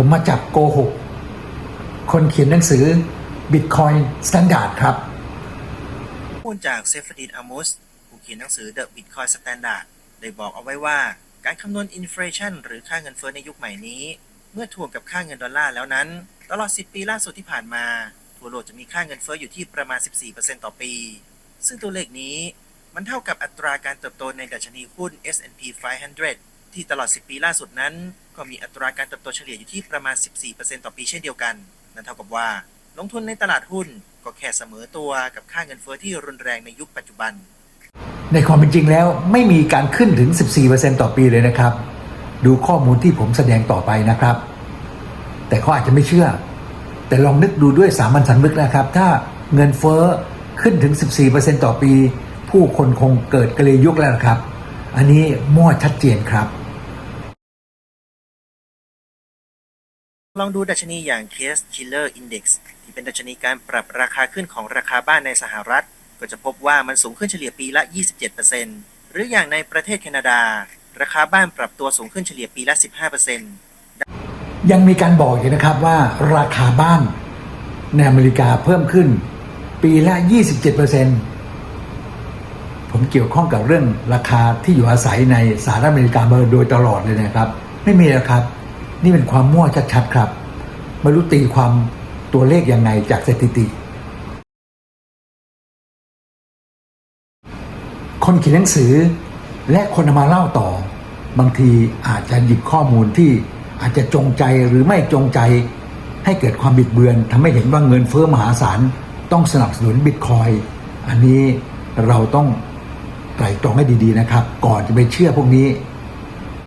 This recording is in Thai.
ผมมาจับโกหก คนเขียนหนังสือ Bitcoin Standard ครับข้อมูลจากเซฟดินอามุสผู้เขียนหนังสือ The Bitcoin Standard ได้บอกเอาไว้ว่า การคำนวณอินฟลชันหรือค่าเงินเฟ้อในยุคใหม่นี้ เมื่อถ่วงกับค่าเงินดอลลาร์แล้วนั้น ตลอด 10 ปีล่าสุดที่ผ่านมา ทั่วโลกจะมีค่าเงินเฟ้ออยู่ที่ประมาณ 14%ต่อปี ซึ่งตัวเลขนี้มันเท่ากับอัตราการเติบโตในดัชนีหุ้น S&P 500 ที่ตลอด 10 ปีล่าสุดนั้น ก็มีอัตราการเติบโตเฉลี่ยอยู่ที่ประมาณ 14%ต่อปีเช่นเดียวกัน นั่นเท่ากับว่า ลงทุนในตลาดหุ้นก็แค่เสมอตัวกับค่าเงินเฟ้อที่รุนแรงในยุคปัจจุบัน ในความเป็นจริงแล้วไม่มีการขึ้นถึง 14%ต่อปีเลยนะครับ ดูข้อมูลที่ผมแสดงต่อไปนะครับ แต่เขาอาจจะไม่เชื่อ แต่ลองนึกดูด้วยสามัญสำนึกนะครับ ถ้าเงินเฟ้อขึ้นถึง 14%ต่อปี ผู้คนคงเกิดกระเลยยุคแล้วครับ อันนี้มั่วชัดเจนครับ ลองดูดัชนีอย่าง Case Shiller Index ที่เป็นดัชนีการปรับราคาขึ้นของราคาบ้านในสหรัฐ ก็จะพบว่ามันสูงขึ้นเฉลี่ยปีละ 27%หรืออย่างในประเทศแคนาดา ราคาบ้านปรับตัวสูงขึ้นเฉลี่ยปีละ 15%ยังมีการบอกอีกนะครับว่าราคาบ้านในอเมริกาเพิ่มขึ้น ปีละ 27%ผมเกี่ยวข้องกับเรื่องราคาที่อยู่อาศัยในสหรัฐอเมริกามาโดยตลอดเลยนะครับ ไม่มีนะครับ นี่เป็นความมั่วชัดๆครับไม่รู้ตีความตัวเลขยังไงจากสถิติ คนเขียนหนังสือและคนมาเล่าต่อ บางทีอาจจะหยิบข้อมูลที่อาจจะจงใจหรือไม่จงใจให้เกิดความบิดเบือนทำให้เห็นว่าเงินเฟ้อมหาศาลต้องสนับสนุนบิตคอยอันนี้เราต้องไตร่ตรองให้ดีๆนะครับ ก่อนจะไปเชื่อพวกนี้